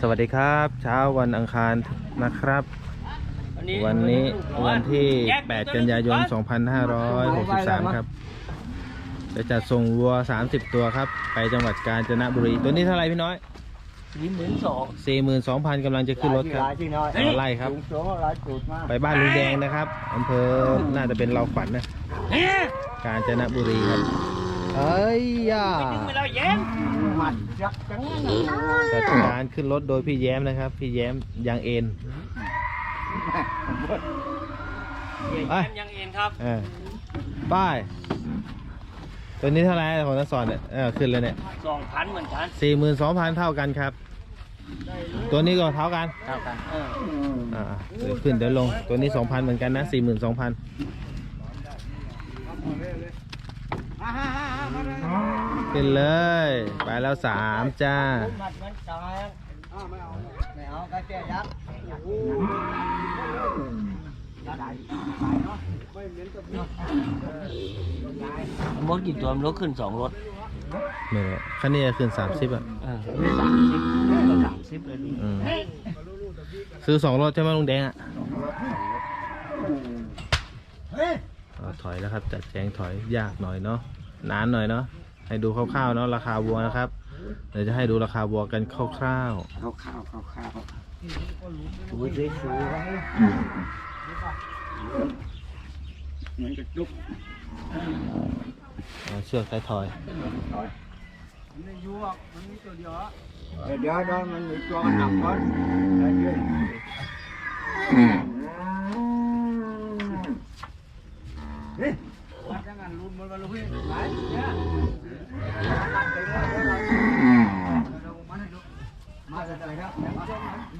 สวัสดีครับ เช้าวันอังคารนะครับ วันนี้วันที่ 8 กันยายน 2563 ครับ จะจัดส่งวัว 30 ตัวครับ ไปจังหวัดกาญจนบุรี ตัวนี้เท่าไหร่พี่น้อย สี่หมื่นสอง42,000กำลังจะขึ้นรถครับ หลายที่น้อยเอาไล่ครับ สูงสูงหลายจุดมากไปบ้านลุงแดงนะครับอำเภอน่าจะเป็นเราขวัญนะ กาญจนบุรีครับ เอ้ยย่าเวลาแย้ม มันจักจังนั้นจัดการขึ้นรถโดยพี่แย้มนะครับ พี่แย้มยางเอ็นแย้มยังเอ็นครับเออป้าย ตัวนี้เท่าไหร่ของนักสอนเนี่ยเออขึ้นเลยเนี่ยสองพันเหมือนกันสี่หมื่นสองพันเท่ากันครับ ตัวนี้ก็เท่ากัน เท่ากันเอออ่าเดี๋ยวขึ้นเดี๋ยวลง ตัวนี้สองพันเหมือนกันนะสี่หมื่นสองพัน ขึ้นเลย ไปแล้วสามจ้ามัดมันตายไม่เอาไม่เอาก็แก้ยักษ์มดกี่ตัวมันรถขึ้นสองรถไม่รู้คันนี้ขึ้นสามสิบอะเออสามสิบก็สามสิบเลยดิอืมซื้อสองรถใช่ไหมลุงแดงอะเอาถอยแล้วครับ จัดแจงถอยยากหน่อยเนาะนานหน่อยเนาะ ให้ดูคร่าวๆเนาะราคาวัวนะครับเดี๋ยวจะให้ดูราคาวัวกันคร่าวข้าวข้าวข้าวข้าวดูสิดูไว้เหมือนกับจุกเอาเชือกใต้ถอยเดี๋ยวเดี๋ยวมันมีตัวหนักก่อนเดี๋ยวมาจะได้ครับ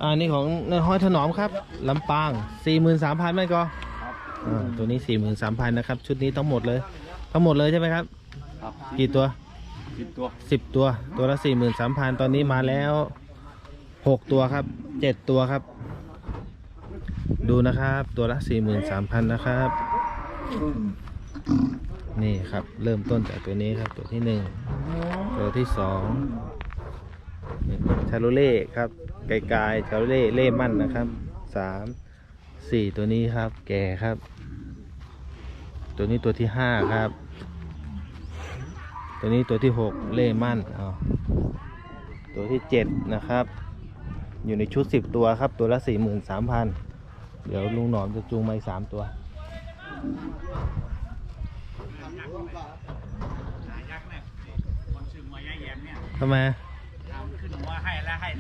อันนี้ของในห้อยถนอมครับลำปางสี่หมื่นสามพันไหมก็อ่าตัวนี้สี่หมื่นสามพันนะครับ ชุดนี้ทั้งหมดเลย ทั้งหมดเลยใช่ไหมครับครับกี่ตัวสิบตัวสิบตัว ตัวละสี่หมื่นสามพันตอนนี้มาแล้วหกตัวครับเจ็ดตัวครับ ดูนะครับ ตัวละสี่หมื่นสามพันนะครับ นี่ครับ เริ่มต้นจากตัวนี้ครับ ตัวที่หนึ่งตัวที่สองนี่ ชาโลเล่ครับไกลๆชาโลเล่เล่มั่นนะครับสามสี่ตัวนี้ครับ แก่ครับ ตัวนี้ตัวที่ห้าครับ ตัวนี้ตัวที่หกเล่มั่นเอตัวที่เจ็ดนะครับ อยู่ในชุดสิบตัวครับ ตัวละสี่หมื่นสามพันเดี๋ยวลุงหนอมจะจูงมาอีกสามตัวทำไม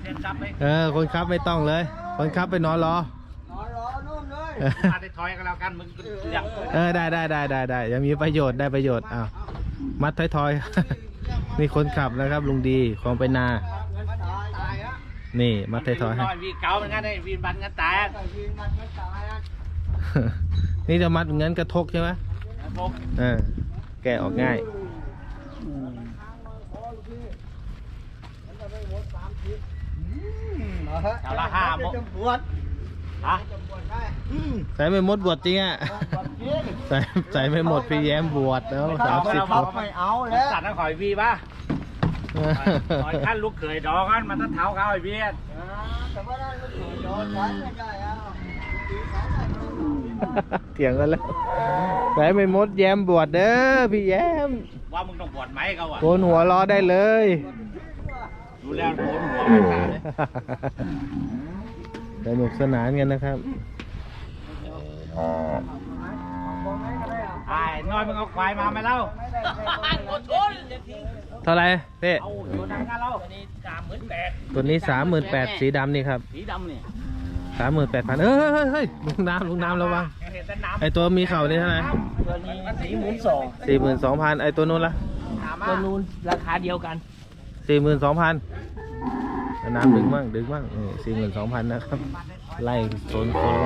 ให้แล้วให้เส้นซับไหมเออ คนขับไม่ต้องเลย คนขับไปนอนรอ นอนรอนู่นเลยเออมาได้ถอยกันแล้วกันมึงอยากเออได้ได้ได้ได้ได้ยังมีประโยชน์ได้ประโยชน์อ้าวมัดท้ายทอยๆ นี่คนขับนะครับ ลุงดีของไปนาตายอะนี่ มัดท้ายทอยๆให้ น้อยวีเก่าเหมือนกันไอ้วีบันกันตายวีบันกันตายอะนี่จะมัดเงินกระทกใช่ไหมพกเออแกะออกง่าย แถวละห้าโมงปวดฮะใส่ไม่หมดบวชจริงอะใส่ใส่ไม่หมดพี่แย้มบวชแล้วสามสิบบอกไม่เอาแล้วสัตว์นั่นขอยวีป่ะขอยขั้นลูกเขยดองกันมันต้องเท้าเขาไอ้เบี้ยแต่ว่านั่นลูกเขยดองฉันไม่ได้อะเถียงกันแล้วใส่ไม่หมดแย้มบวชเด้อพี่แย้ม ว่ามึงต้องปวดไหมเขาอะโกนหัวรอได้เลย ดูแล้วโดนหัวไม่ขาดเลยสนุกสนานกันนะครับไอ้น้อยมึงเอาควายมาไหมเล่าเท่าไหรเพ่เอาอยู่ทางงานเราตัวนี้สามหมื่นแปดตัวนี้สามหมื่นแปดสีดำนี่ครับ สีดำเนี่ยสามหมื่นแปดพันเฮ้ยเฮ้ยเฮ้ยลุงน้ำลุงน้ำระวังเห็นแต่น้ำไอตัวมีเข่านี่เท่าไหร่ตัวนี้สี่หมื่นสองสี่หมื่นสองพันไอตัวนู้นละตัวนู้นราคาเดียวกัน สี่หมื่นสองพันน้ำดึงมั่งดึงมั่งสี่หมื่นสองพันนะครับ ไล่โซนคน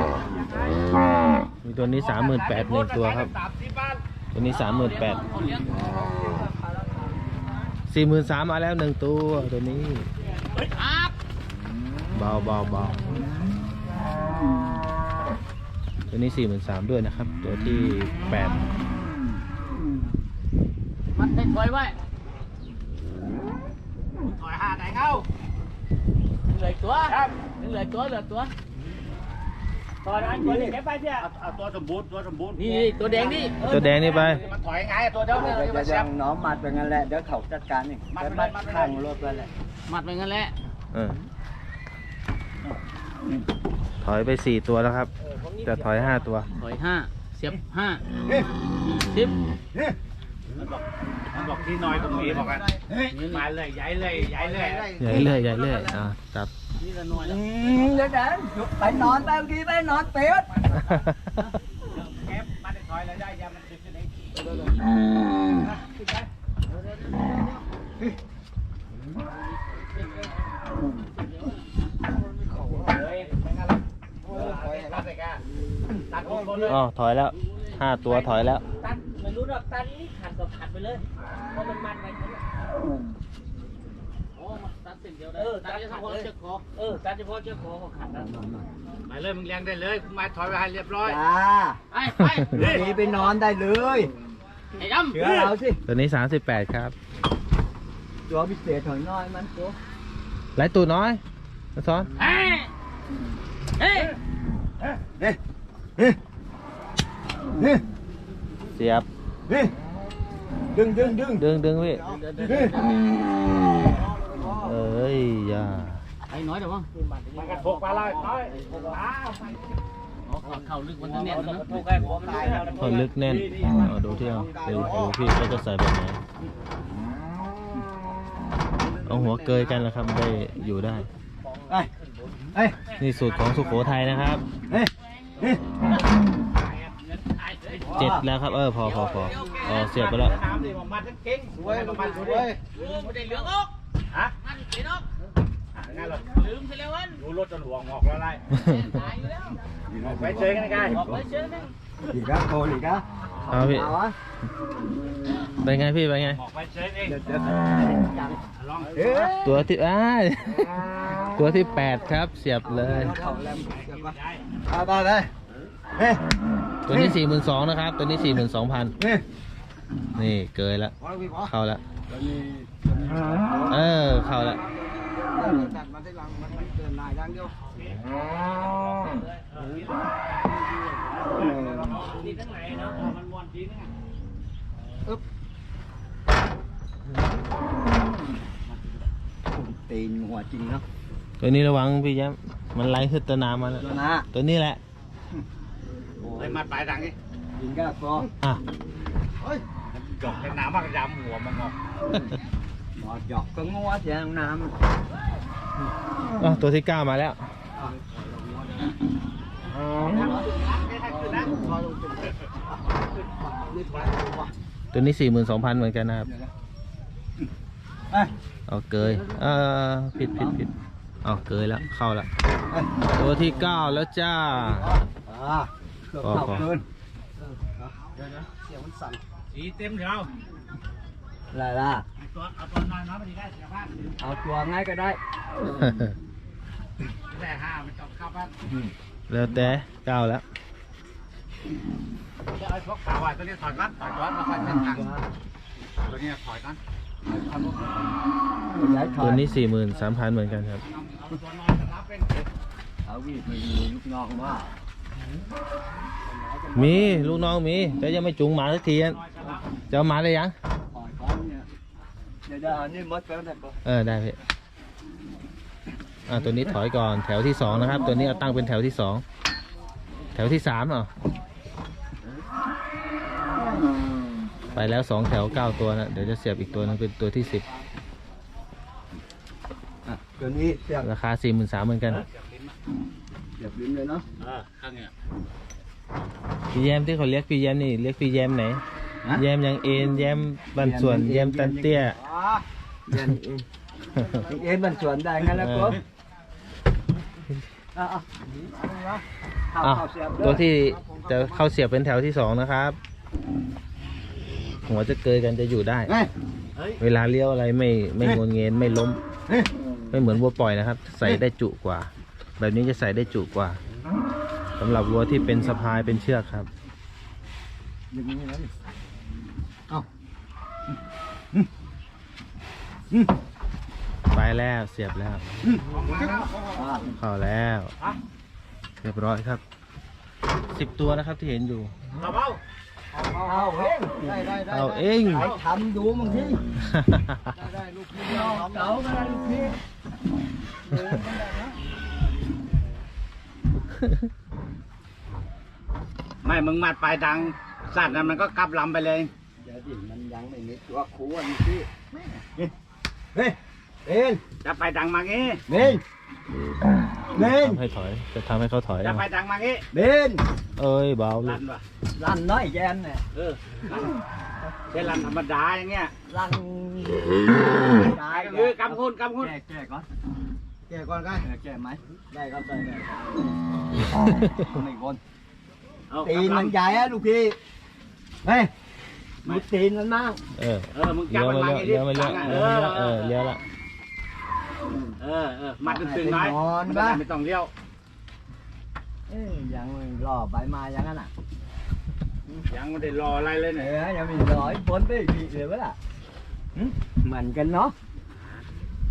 มีตัวนี้สามหมื่นแปดหนึ่งตัวครับ ตัวนี้สามหมื่นแปดสี่หมื่นสามมาแล้วหนึ่งตัวตัวนี้เบาเบาเบาตัวนี้สี่หมื่นสามด้วยนะครับ ตัวที่แปดมันได้ถอยไว้ถอยไหน เข้าเหลือตัวครับเหลือตัวเหลือตัวตอนนั้นตัวนี้เก็บไปเนี่ยเอาตัวสมบูรณ์ตัวสมบูรณ์นี่ตัวแดงนี่ตัวแดงนี่ไปมันถอยไงตัวเดียวเนี่ยเดี๋ยวมันจะเสียบน้องมัดไปงั้นแหละเดี๋ยวเขาจัดการนี่มัดไปไปมัดเลยมัดไปเลยข้างรถไปเลยมัดไปงั้นแหละเออถอยไปสี่ตัวแล้วครับ จะถอยห้าตัว ถอยห้าเสียบห้าสิบ มันบอกมันบอกที่น้อยตรงนี้บอกกันมาเลยย้ายเลยย้ายเลยใหญ่เรื่อยใหญ่เรื่อยอ่าจับ นี่ละหน่อยอืแล้วมเดี๋ยวเดี๋ยวไปนอนไปเมื่อกี้ไปนอนเปี๊ยดเก็บมันถอยแล้วได้ยามันติดที่ไหนตัดคนเลย อ๋อถอยแล้วห้าตัวถอยแล้วตันไม่รู้หรอ กตันนี่ขัดก็ขัดไปเลยเพราะมันมัดไปงั้นโอ้มันตัดเส้นเดียวได้เออตัดเฉพาะเชือกคอเออตัดเฉพาะเชือกคอก็ขัดแล้วไปเลยมึงเลี้ยงได้เลยมาถอยไปให้เรียบร้อยจ้าไปไปเดี๋ยวนี้ไปนอนได้เลยไอ้ดำเชื่อเราสิตัวนี้สามสิบแปดครับ ตัวพิเศษหน่อยน้อยมันตัวไหลตูน้อยมาซ้อนเฮ้ยเฮ้ยเฮ้เฮ้เฮ้เสียบเฮ้ ดึงดึงดึงดึงดึงพี่เฮ้เอ้ยอย่าไอ้น้อยเดี๋ยวมั้งมันกระทกไปเลยน้อยอ้าวอ๋อเข่าลึกมันจะแน่นนะถูกแค่หัวตายแล้วพอลึกแน่นเอาดูที่เอาดูดูพี่เขาจะใส่แบบไหนเอาหัวเกยกันแล้วครับได้อยู่ได้เฮ้เฮ้นี่สูตรของสุโขทัยนะครับ เฮ้เฮ้เจ็ดแล้วครับเออพอพอพออ๋อเสียบไปแล้วน้ำดิมันมาทั้งเก่งสวยมันสวยโอ้ไม่ได้เหลืองออกฮะมันเห็นออกงั้นเราลืมไปแล้ววันดูรถจนหัวงอกแล้วไรตายอยู่แล้วไปเจอกันกันบอกไปเชื่อนะอีกแล้วโกนอีกแล้วเอาพี่เอาวะเป็นไงพี่เป็นไงบอกไปเจอเองเดี๋ยวเดี๋ยวลองเฮ้ตัวที่อ้ายตัวที่แปดครับเสียบเลยเขาแลมเดี๋ยวก่อ นเอาไปเลยเฮ้ตัวนี้สี่หมื่นสองนะครับ ตัวนี้สี่หมื่นสองพันเฮ้นี่เกยแล้วพอพี่พอเข้าแล้วตัวนี้เออเข้าแล้วจัดมาที่หลังมันเกินนายดังเดียวดีทั้งไหนเนาะมันมวนดีนะตีนหัวจริงเนาะตัวนี้ระวังพี่แย้มมันไหลขึ้นตะนามาแล้วตัวนะตัวนี้แหละ เลยมาปลายดังนี่ยิงก็ฟออะจกเป็นน้ำมากยำหัวมันงอกหมอจอกก็งัวเสียงน้อะตัวที่เก้ามาแล้วตัวนี้สี่หมื่นสองพันเหมือนกันนะครับำเอ้ยเอาเกยเออผิดผิดผิดเอาเกยแล้วเข้าแล้วเอ้ยตัวที่เก้าแล้วจ้า อ่า เกือบเข้าเกินเดี๋ยวนะเสียงมันสั่นสีเต็มเถอะอะไรล่ะตัวเอาตัวน้อยน้อยมาดีได้เสียบ้านเอาตัวง่ายก็ได้แต่ห้ามันจบเข้าบ้านแล้วแต่เก้าแล้วจะเอาพวกสาวอะตัวนี้ถอยกันถอยก้อนแล้วค่อยเส้นทางตัวนี้ถอยกันย้ายถอตัวยนี้สี่หมื่นสามพันเหมือนกันครับเอาตัวน้อยรับเป็นเอาวีดมีลูกน้องว่า มีลูกน้องมี แต่ยังไม่จุงหมาสักทีอะจะเอาหมาได้ยังถอยก้อนเนี่ยเดี๋ยวเดี๋ยวอันนี้มดไปแล้วแต่ก็เออได้พี่อ่าตัวนี้ถอยก่อนแถวที่สองนะครับ ตัวนี้เอาตั้งเป็นแถวที่สองแถวที่สามอะไปแล้วสองแถวเก้าตัวนะเดี๋ยวจะเสียบอีกตัวหนึงเป็นตัวที่สิบอะตัวนี้เสียบราคาสี่หมื่นสามเหมือนกัน เสียบลิ้นเลยเนาะเออข้างเนี่ยพี่แยมที่เขาเรียกพี่แยมนี่เรียกพี่แยมไหนฮะแยมยังเอ็นแยมบันส่วนแยมตันเตี้ยอ๋อเย็นเองเอ็นมันสวนได้งั้นแล้วก็อะอะเข้าอะเข้าเสียบเลยตัวที่จะเข้าเสียบเป็นแถวที่สองนะครับหัวจะเกยกันจะอยู่ได้เฮ้ยเวลาเลี้ยวอะไรไม่ไม่งนเงินไม่ล้มเฮ้ยไม่เหมือนวัวปล่อยนะครับ ใส่ได้จุกว่า แบบนี้จะใส่ได้จุกว่าสำหรับวัวที่เป็นสะพายเป็นเชือกครับอย่างนี้นะนี่เอาไปแล้วเสียบแล้ว เข้าแล้วเรียบร้อยครับสิบตัวนะครับที่เห็นอยู่เอาเบาเอาเองได้ได้ได้เอาเองไปทำดูบางทีได้ได้ลูกพี่เอาเก๋าก็ได้ลูกพี่เออมัน ได้นะไม่ มึงมัดปลายดังสัตว์นั้นมันก็กลับลำไปเลย เดี๋ยวดิมันยังไม่มีตัวครูอันนี้พี่เฮ้ยเอ็นจะไปดังมางี้เบนเบนทำให้ถอย จะทำให้เขาถอยจะเอาไปดังมางี้เบนเอ้ยเบาลูลักนวะลั่นน้อยแยนเนี่ยเออลั่นเป็นลันธรรมดาอย่างเงี้ยลั่นตายคือกำคุณกำคุณแก้แก้ก่อน แก้ก่อนกันแก้ไหมได้ครับได้ได้ไม่ก่อนเอาตีนกำลัมังนใหญ่อะลูกพี่เฮ้ยดูตีนมันมากเออเออมึงเลี้จัยบวมันไปมาเลี้ยวงี้ดิเลี้ยวไปเลี้ยวดังอะเลี้เอยวอเออเลี้ยวละเออเออมัดตึงๆหน่อยนอนไม่บ้าต้องไม่ต้องเลี้ยวเอ้ยยังรอใบมายังนั้นอะยังไม่ได้รออะไรเลยเอเนี่ยอยังมีร้อยพ้นไปอีกเลยวะล่ะหึเหมือนกันเนาะเ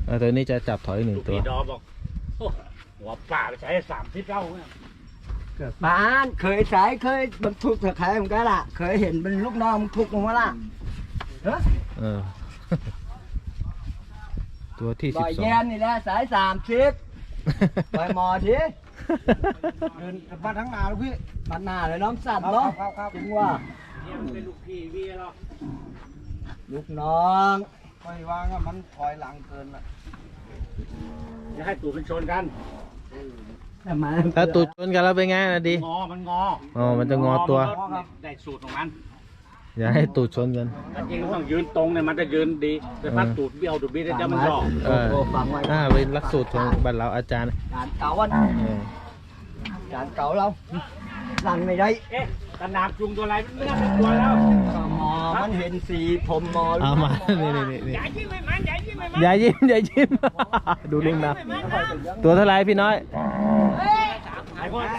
ออตัวนี้จะจับถอยหนึ่งลูกตัว พี่ดอบอกโอ้หัวป่าไปใช้สามสิบเล่าเนี่ย บ้านเคยใช้เคยบรรทุกตะไคร้เหมือนกันล่ะ เคยเห็นเป็นลูกน้องมันทุกลงมาล่ะเฮ้ยเออ ตัวที่บสิบอยสอแยง นนี่แหละสายสามสิบไปหมอทีเดินมาทั้งนาลูกพี่มาหน้าเลยน้องสัตว์เนาะจริงว่าเนี่ยมันเป็นลูกพี่พี่หรอกลูกน้องคอยวางอะมันถอยหลังเกินละ จะให้ตูดเป็นชนกันทำไมถ้าตูดชนกันแล้วเป็นไงนะดี งอมันงออ๋อมันจะงอตัว มันได้สูตรของมันอย่าให้ตูดชนกัน แต่จริงต้องยืนตรงเนี่ยมันจะยืนดีแต่ถ้าตูดเบี้ยวตูดบี้ได้จะมันหลอกเออโอ้ฟังไว้อ่าเป็นหลักสูตรของบัตรเราอาจารย์การเก่าวันเออการเก่าเราลั่นไม่ได้ เอ๊ะ ตะนาบจุงตัวอะไรมันไม่ได้เป็นตัวแล้วก็มอมันเห็นสีผมมอเอามา นี่นี่นี่นี่ใหญ่ยิ่งไม่มันใหญ่ยิ่งไม่มันอย่ายิ้มอย่ายิ้ม ดูลิงนะ ตัวเท่าไหรพี่น้อย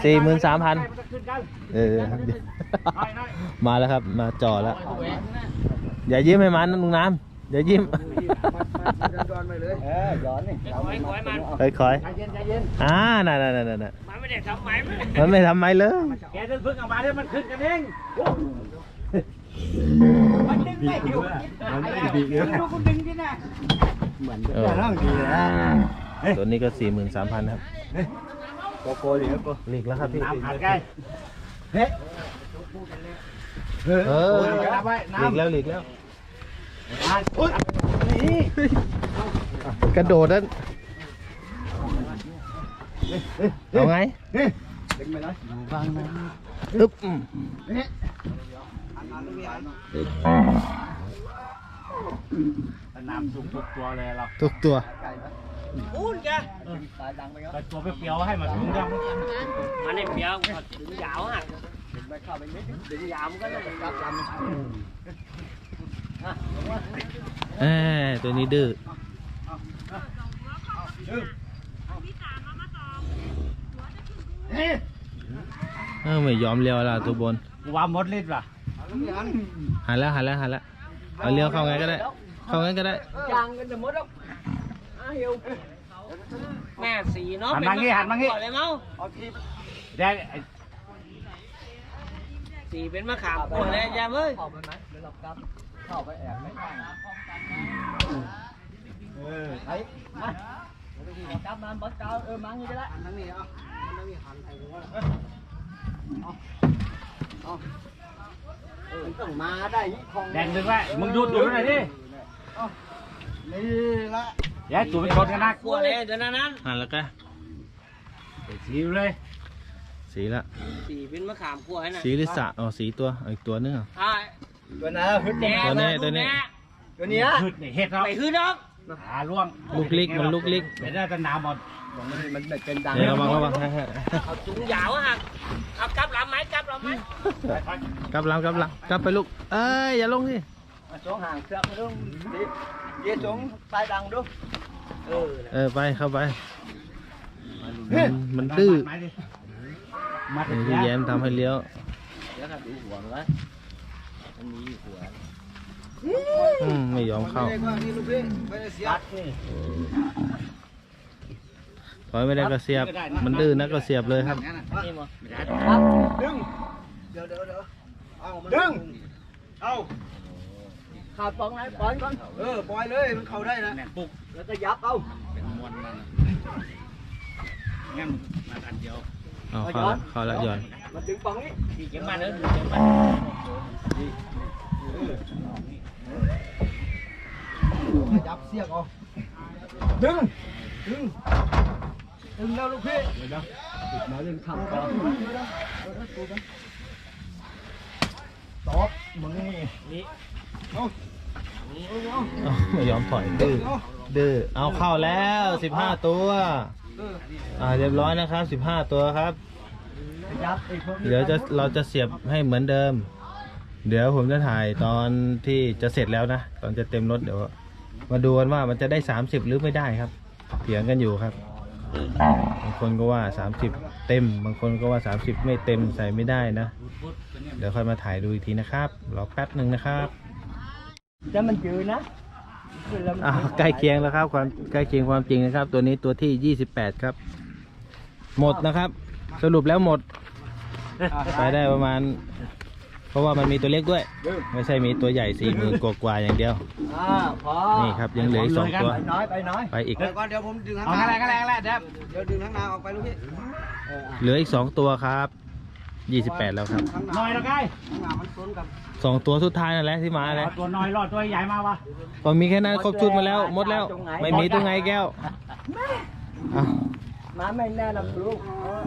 สี่หมื่นสามพันเออ มาแล้วครับ มาจ่อแล้ว อย่ายิ้มให้มันนะลุงน้ำอย่ายิ้มย้อนไปเลยเออย้อนนี่เราไม่มาค่อยใจเย็นใจเย็น ๆอ่าน่ะน่ะน่ะน่ะน่ะมัน ไม่ได้ทำไหมมันมันไม่ทำไมเลยแกจะพึ่งออกมาเดี๋ยวมันขึ้นกันเองมันดึงไม่อยู่มันไม่ดีเยอะดูคุณดึงที่น่ะเหมือนจะต้องดีนะตัวนี้ก็สี่หมื่นสามพันครับโกโก้เหลือโกหลีกแล้วครับพี่น้ำขาดใกล้เฮ้ยเออโอ้ยรับไว้หลีกน้ำแล้วหลีกแล้วอุ๊ยนี่กระโดดนั้น เอาไงดึงไปเลยฟังนะอึ๊บน้ำสูงทุกตัวเลยเราทุกตัวพูดแกตายดังไปครับแต่ตัวเปรี้ยวๆให้มาถึงยังมันไม่เปียกถึงยาวหักดึงไปเข้าไปนิดดึงยาวมันก็เลยกลับลำเอ้ยตัวนี้ดื้อเออไม่ยอมเลี้ยวละตัวบนว่าหมดฤทธิ์ป่ะหันแล้วหันแล้วหันแล้วเอาเลี้ยวเข้าไงก็ได้ เข้าไงก็ได้จางกันจะหมดแล้วอะหิวแม่สีเนาะหันมางี้หันมางี้ก่อนเลยเมาแดงไอ้สีเป็นมะขามก่อนเลยยามเอ้ยเข้าไปไหมเดี๋ยวเรากลับเข้าไปแอบไม่ได้เออไอ้มาเดี๋ยวเรากลับมาบอสเจ้าเออมังนี่ก็ได้นั่งนี่เอานั่งนี่หันไปหัว เอาเอาเออต้องมาได้ของแดงดึงไว้มึงดูดูหน่อยดินี่ละอย่าให้ตัวเป็นชนกันนะกลัวเลยเดี๋ยวนั้นนั้นหันแล้วก็สีเลย สีละ สีเป็นมะขามกลัวให้น่ะสีหรือสะอ๋อสีตัวเอาอีกตัวนึงเหรออ่าตัวนั้นฮึดแดแน่งตัวนี้ตัวนี้ตัวเนี้ยขึ้นนี่เห็ดเนาะไปขึ้นดอกหาล่วงลูกลิกมันลูกลิกเป็นได้แต่น้ำหมดมันไม่เป็นดังเดี๋ยวระวังระวังเอาจุงยาวหัก กลับลำไหมกลับหลังกลับหลังกลับไปลูก เอ้ยอย่าลงสิมาสองห่างเสือกมาดูดิเยี่ยสงปลายดังดูเออเออไปเข้าไป มันมันดื้อมัดมัดนี่มัดพี่แย้มทำให้เลี้ยวเดี๋ยวถ้าดูหัวมันวะมันมีหัวอืมไม่ยอมเข้า ถอยไม่ได้ก็เสียบ มันดื้อนะก็เสียบเลยครับ นี่มั้งดึง เดี๋ยวเดี๋ยวเดี๋ยวเอามันดึง เอาขาดปองไหนปล่อยก่อนเออปล่อยเลยมันเข้าได้นะแม่นปุกแล้วก็ยับเอาเป็นมวลมันงั้นมาอันเดียวเอาเข้าแล้วเข้าแล้วหย่อนมาดึงปองนี้ดีเจ็บมันเออดีเจ็บมันจับเสียกเอาดึงดึง ดึงแล้วลูกพี่มาเรื่องทำก่อนตอบมึงนี่นี่เอ้าไม่ยอมปล่อยดื้อดื้อเอาเข้าแล้วสิบห้าตัวอ่าเรียบร้อยนะครับสิบห้าตัวครับยับไอ้พวกนี้เดี๋ยวจะเราจะเสียบให้เหมือนเดิม เดี๋ยวผมจะถ่ายตอนที่จะเสร็จแล้วนะ ตอนจะเต็มรถเดี๋ยว มาดูกันว่ามันจะได้30หรือไม่ได้ครับเถียงกันอยู่ครับ บางคนก็ว่า 30 เต็ม บางคนก็ว่า 30 ไม่เต็มใส่ไม่ได้นะ เดี๋ยวค่อยมาถ่ายดูอีกทีนะครับ รอแป๊บหนึ่งนะครับแต่มันจืดนะคือแล้วมันอ่าใกล้เคียงแล้วครับความใกล้เคียงความจริงนะครับ ตัวนี้ตัวที่ 28 ครับ หมดนะครับ สรุปแล้วหมดไปได้ประมาณ เพราะว่ามันมีตัวเล็กด้วย ไม่ใช่มีตัวใหญ่สี่หมื่นกว่าๆอย่างเดียว อ่าพอนี่ครับยังเหลืออีกสองตัว ไปน้อยไปน้อยไปอีก เดี๋ยวก่อนเดี๋ยวผมดึงข้างเอาหน้าอะไรก็แล้วแหละเดี๋ยวเดี๋ยวดึงข้างหน้าออกไปลูกพี่เอออะเหลืออีกสองตัวครับยี่สิบแปดแล้วครับข้างหน้าหน่อยแล้วไงข้างหน้ามันชนกับสองตัวสุดท้ายนั่นแหละที่มาเลยเอาตัวน้อยรอดตัวใหญ่มาวะก็มีแค่นั้นครบชุดมาแล้วหมดแล้ว ไม่มีตัวไงแก้วอ้าวมาไม่แน่นะครูเออ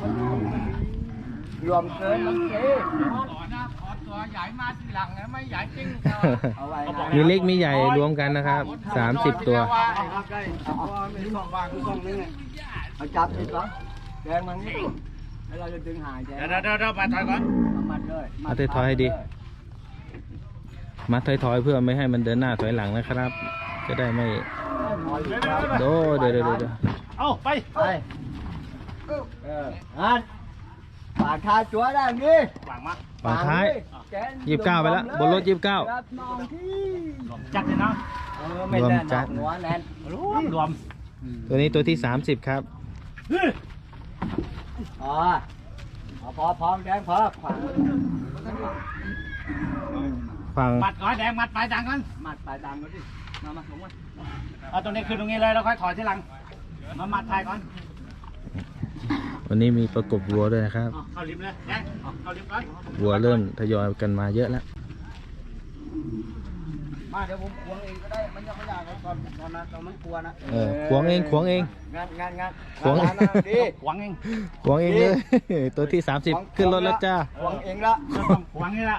มันมันรวมเกินมันเจ๊ เอาไว้นะมีเล็กมีใหญ่รวมกันนะครับสามสิบตัว ได้ครับได้เพราะว่ามันมีสองบางคือสองนึงไงเอาจับนี่ก่อนแดงมันนี่แล้วเราจะดึงหายแดงเดี๋ยวเดี๋ยวเดี๋ยวมาถอยก่อนเอามัดเลยเอาถอยๆให้ดี มัดถอยๆเพื่อไม่ให้มันเดินหน้าถอยหลังนะครับ จะได้ไม่โดเดี๋ยวเดี๋ยวเดี๋ยวเดี๋ยวเอาไปไปเอออัน ปาดคาจัวได้งี้วางมาฝั่งท้าย แกนยี่สิบเก้าไปแล้วบนรถยี่สิบเก้า ครับน้องที่จัดเลยนะเออไม่แน่รวมจันอดกหัวแน่นรวมรวมตัวนี้ตัวที่สามสิบครับอ๋อเอาพอพอแดงพอขวางฝั่งมัดก่อนแดงมัดปลายจางก่อนมัดปลายดำก็ดิมามาลงมาเอาตรงนี้คือตรงนี้เลยแล้วค่อยถอยที่หลังมามัดปลายก่อน วันนี้มีประกบวัวด้วยนะครับเอาเข้าริมเลยแดงเอาเข้าริมก่อนวัวเริ่มทยอยกันมาเยอะแล้วมาเดี๋ยวผมควงเองก็ได้มันยังไม่อยากตอนตอนนั้นตอนมันกลัวนะเออขวงเองขวงเองงานงานงานขวงงานนะดีหวังเองขวงเองเลยตัวที่ 30 ขึ้นรถแล้วจ้าขวงเองละก็ต้องหวังนี่ละ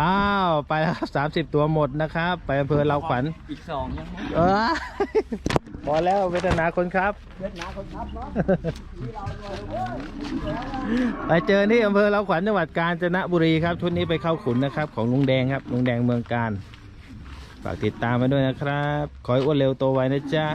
อ้าวไปแล้วครับ30ตัวหมดนะครับ ไปอำเภอเราขวัญอีกสองยังไม่เออ พอแล้วเวทนาคนครับเวียดนามคนครับเนาะไปเจอที่อำเภอเราขวัญจังหวัดกาญจนบุรีครับ ชุดนี้ไปเข้าขุนนะครับ ของลุงแดงครับลุงแดงเมืองการฝากติดตามมาด้วยนะครับ ขอให้อ้วนเร็วโตไวนะจ๊ะ